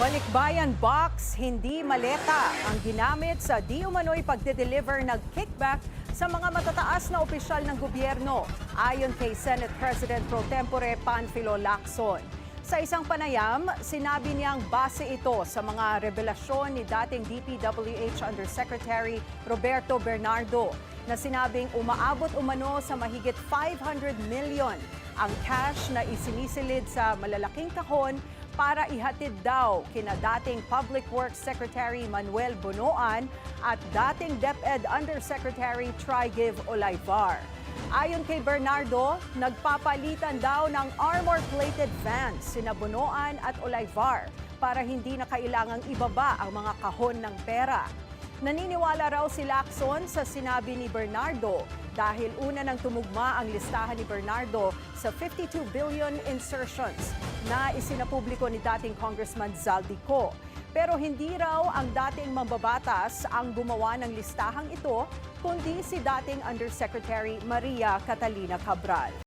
Balikbayan box, hindi maleta ang ginamit sa di umano'y pagde-deliver ng kickback sa mga matataas na opisyal ng gobyerno, ayon kay Senate President Pro Tempore Panfilo Lacson. Sa isang panayam, sinabi niyang base ito sa mga revelasyon ni dating DPWH Undersecretary Roberto Bernardo na sinabing umaabot umano sa mahigit 500 million ang cash na isinisilid sa malalaking kahon para ihatid daw kina dating Public Works Secretary Manuel Bonoan at dating DepEd Undersecretary Trigiv Olayvar. Ayon kay Bernardo, nagpapalitan daw ng armor-plated vans sina Bonoan at Olayvar para hindi na kailangang ibaba ang mga kahon ng pera. Naniniwala raw si Lacson sa sinabi ni Bernardo dahil una nang tumugma ang listahan ni Bernardo sa 52 billion insertions na isinapubliko ni dating Congressman Zaldico. Pero hindi raw ang dating mambabatas ang gumawa ng listahang ito, kundi si dating Undersecretary Maria Catalina Cabral.